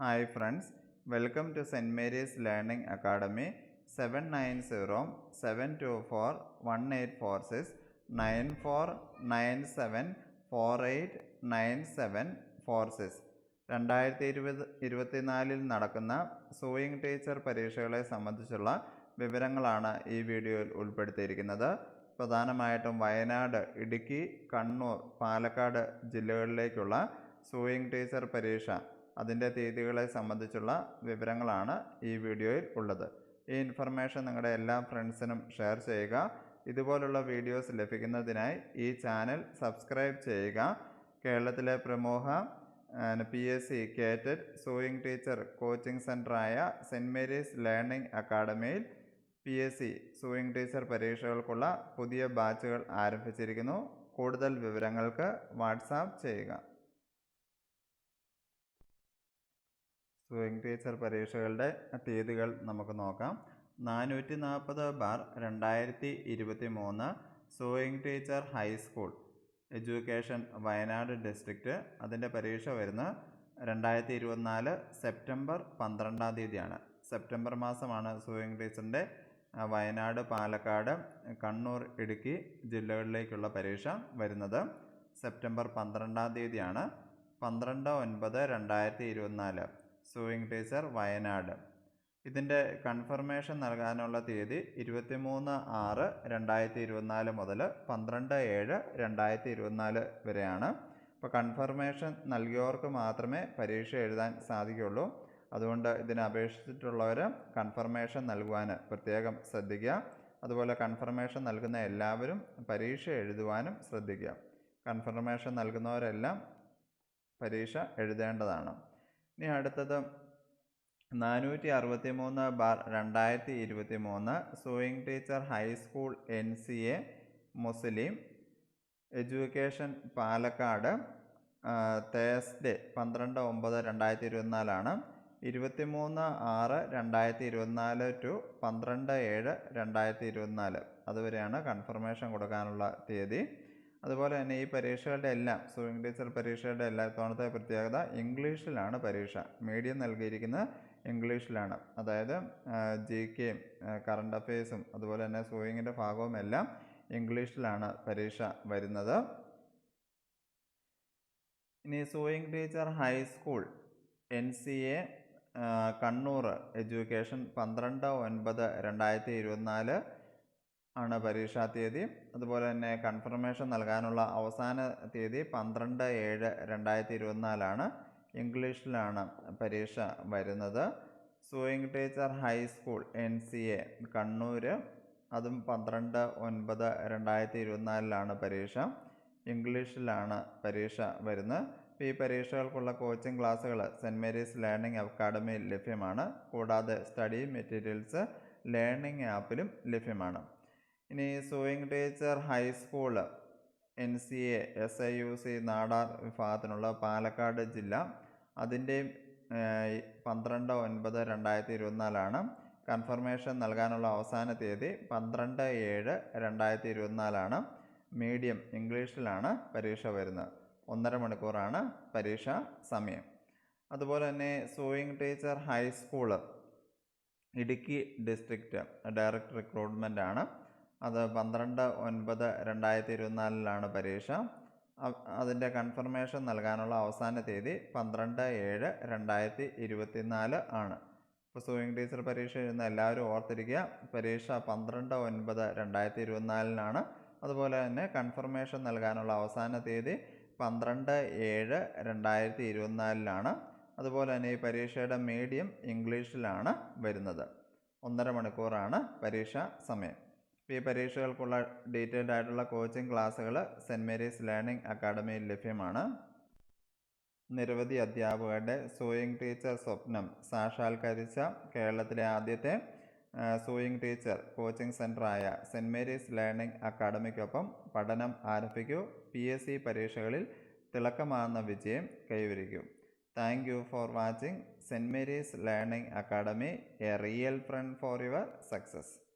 Hi friends welcome to Saint Mary's learning academy seven nine zero seven two four one eight four six nine four nine seven four eight nine seven four six രണ്ടായിരത്തി ഇരുപത് ഇരുപത്തിനാലിൽ നടക്കുന്ന sewing teacher പരീക്ഷകളെ സംബന്ധിച്ചുള്ള വിവരങ്ങളാണ് ഈ വീഡിയോയിൽ ഉൾപ്പെടുത്തിയിരിക്കുന്നത്. പ്രധാനമായിട്ടും വയനാട് ഇടുക്കി കണ്ണൂർ പാലക്കാട് ജില്ലകളിലേക്കുള്ള സൂയിങ് ടീച്ചർ പരീക്ഷ അതിന്റെ തീയതികളെ സംബന്ധിച്ചുള്ള വിവരങ്ങളാണ് ഈ വീഡിയോയിൽ ഉള്ളത്. ഈ ഇൻഫർമേഷൻ നിങ്ങളുടെ എല്ലാ ഫ്രണ്ട്സിനും ഷെയർ ചെയ്യുക. ഇതുപോലുള്ള വീഡിയോസ് ലഭിക്കുന്നതിനായി ഈ ചാനൽ സബ്സ്ക്രൈബ് ചെയ്യുക. കേരളത്തിലെ പ്രമുഖ പി എസ് സി കേറ്റഡ് സൂയിങ് ടീച്ചർ കോച്ചിങ് സെന്ററായ saint Mary's learning അക്കാഡമിയിൽ P S C sewing teacher പരീക്ഷകൾക്കുള്ള പുതിയ ബാച്ചുകൾ ആരംഭിച്ചിരിക്കുന്നു. കൂടുതൽ വിവരങ്ങൾക്ക് വാട്സാപ്പ് ചെയ്യുക. സൂയിങ് ടീച്ചർ പരീക്ഷകളുടെ തീയതികൾ നമുക്ക് നോക്കാം. നാനൂറ്റി നാൽപ്പത് ബാർ രണ്ടായിരത്തി ഇരുപത്തി മൂന്ന് sewing teacher high school education Wayanad district അതിന്റെ പരീക്ഷ വരുന്ന രണ്ടായിരത്തി ഇരുപത്തിനാല് സെപ്റ്റംബർ പന്ത്രണ്ടാം തീയതിയാണ്. സെപ്റ്റംബർ മാസമാണ് സൂയിങ് ടീച്ചറിന്റെ വയനാട് പാലക്കാട് കണ്ണൂർ ഇടുക്കി ജില്ലകളിലേക്കുള്ള പരീക്ഷ വരുന്നത്. സെപ്റ്റംബർ പന്ത്രണ്ടാം തീയതിയാണ്. പന്ത്രണ്ട് ഒൻപത് രണ്ടായിരത്തി ഇരുപത്തിനാല് സൂയിങ് ടീച്ചർ വയനാട്. ഇതിന്റെ കൺഫർമേഷൻ നൽകാനുള്ള തീയതി ഇരുപത്തിമൂന്ന് ആറ് രണ്ടായിരത്തി ഇരുപത്തിനാല് മുതൽ പന്ത്രണ്ട് ഏഴ് രണ്ടായിരത്തി ഇരുപത്തിനാല് വരെയാണ്. അപ്പോൾ കൺഫർമേഷൻ നൽകിയവർക്ക് മാത്രമേ പരീക്ഷ എഴുതാൻ സാധിക്കുകയുള്ളൂ. അതുകൊണ്ട് ഇതിനെ അപേക്ഷിച്ചിട്ടുള്ളവർ കൺഫർമേഷൻ നൽകുവാൻ പ്രത്യേകം ശ്രദ്ധിക്കുക. അതുപോലെ കൺഫർമേഷൻ നൽകുന്ന എല്ലാവരും പരീക്ഷ എഴുതുവാനും ശ്രദ്ധിക്കുക. കൺഫർമേഷൻ നൽകുന്നവരെല്ലാം പരീക്ഷ എഴുതേണ്ടതാണ്. ഇനി അടുത്തത് നാനൂറ്റി അറുപത്തി മൂന്ന് ബാർ രണ്ടായിരത്തി ഇരുപത്തി മൂന്ന് sewing teacher high school N C A Muslim education Palakkad Thursday പന്ത്രണ്ട് ഒമ്പത് രണ്ടായിരത്തി ഇരുപത്തിനാലാണ് ഇരുപത്തി മൂന്ന് ആറ് രണ്ടായിരത്തി ഇരുപത്തിനാല് ടു പന്ത്രണ്ട് ഏഴ് രണ്ടായിരത്തി ഇരുപത്തിനാല് അതുവരെയാണ് കൺഫർമേഷൻ കൊടുക്കാനുള്ള തീയതി. അതുപോലെ തന്നെ ഈ പരീക്ഷകളുടെ എല്ലാം സ്വിംഗ് ടീച്ചർ പരീക്ഷയുടെ എല്ലാ തവണത്തെ പ്രത്യേകത ഇംഗ്ലീഷിലാണ് പരീക്ഷ. മീഡിയം നൽകിയിരിക്കുന്നത് ഇംഗ്ലീഷിലാണ്. അതായത് ജി കെയും കറണ്ട് അഫയേഴ്സും അതുപോലെ തന്നെ സൂയിങ്ങിന്റെ ഭാഗവും എല്ലാം ഇംഗ്ലീഷിലാണ് പരീക്ഷ വരുന്നത്. ഇനി sewing teacher high school N C A Kannur education പന്ത്രണ്ട് ഒൻപത് രണ്ടായിരത്തി ഇരുപത്തിനാല് ആണ് പരീക്ഷാ തീയതി. അതുപോലെ തന്നെ കൺഫർമേഷൻ നൽകാനുള്ള അവസാന തീയതി പന്ത്രണ്ട് ഏഴ് രണ്ടായിരത്തി ഇരുപത്തിനാലാണ് ഇംഗ്ലീഷിലാണ് പരീക്ഷ വരുന്നത്. Sewing teacher high school N C A Kannur അതും പന്ത്രണ്ട് ഒൻപത് രണ്ടായിരത്തി ഇരുപത്തിനാലിലാണ് പരീക്ഷ. ഇംഗ്ലീഷിലാണ് പരീക്ഷ വരുന്നത്. ഈ പരീക്ഷകൾക്കുള്ള കോച്ചിംഗ് ക്ലാസ്സുകൾ സെന്റ് മേരീസ് ലേണിംഗ് അക്കാഡമിയിൽ ലഭ്യമാണ്. കൂടാതെ സ്റ്റഡി മെറ്റീരിയൽസ് ലേണിംഗ് ആപ്പിലും ലഭ്യമാണ്. ഇനി sewing teacher high school N C A S I U C Nadar വിഭാഗത്തിനുള്ള Palakkad ജില്ല. അതിന്റെയും പന്ത്രണ്ട് ഒൻപത് രണ്ടായിരത്തി ഇരുപത്തിനാലാണ് കൺഫർമേഷൻ നൽകാനുള്ള അവസാന തീയതി പന്ത്രണ്ട് ഏഴ് രണ്ടായിരത്തി ഇരുപത്തിനാലാണ്. മീഡിയം ഇംഗ്ലീഷിലാണ് പരീക്ഷ വരുന്നത്. ഒന്നര മണിക്കൂറാണ് പരീക്ഷ സമയം. അതുപോലെ തന്നെ sewing teacher high school Idukki district direct recruitment ആണ്. അത് പന്ത്രണ്ട് ഒൻപത് രണ്ടായിരത്തി ഇരുപത്തിനാലിലാണ് പരീക്ഷ. അതിന്റെ കൺഫർമേഷൻ നൽകാനുള്ള അവസാന തീയതി പന്ത്രണ്ട് ഏഴ് രണ്ടായിരത്തി ഇരുപത്തിനാല് ആണ്. ഇപ്പോൾ സൂയിങ് ടീച്ചർ പരീക്ഷ എഴുതുന്ന എല്ലാവരും ഓർത്തിരിക്കുക. പരീക്ഷ പന്ത്രണ്ട് ഒൻപത് രണ്ടായിരത്തി ഇരുപത്തിനാലിനാണ്. അതുപോലെ തന്നെ കൺഫർമേഷൻ നൽകാനുള്ള അവസാന തീയതി പന്ത്രണ്ട് ഏഴ് രണ്ടായിരത്തി ഇരുപത്തിനാലിലാണ്. അതുപോലെ തന്നെ ഈ പരീക്ഷയുടെ മീഡിയം ഇംഗ്ലീഷിലാണ് വരുന്നത്. ഒന്നര മണിക്കൂറാണ് പരീക്ഷാ സമയം. ഈ പരീക്ഷകൾക്കുള്ള ഡീറ്റെയിൽഡ് ആയിട്ടുള്ള കോച്ചിങ് ക്ലാസ്സുകൾ സെന്റ് മേരീസ് ലേണിംഗ് അക്കാഡമിയിൽ ലഭ്യമാണ്. നിരവധി അധ്യാപകരുടെ സൂയിങ് ടീച്ചർ സ്വപ്നം സാക്ഷാത്കരിച്ച കേരളത്തിലെ ആദ്യത്തെ സൂയിങ് ടീച്ചർ കോച്ചിങ് സെന്ററായ സെന്റ് മേരീസ് ലേണിംഗ് അക്കാഡമിക്കൊപ്പം പഠനം ആരംഭിക്കൂ. പി. എസ്. സി. പരീക്ഷകളിൽ തിളക്കമാർന്ന വിജയം കൈവരിക്കൂ. Thank you for watching. Saint Mary's learning academy a real friend for your success.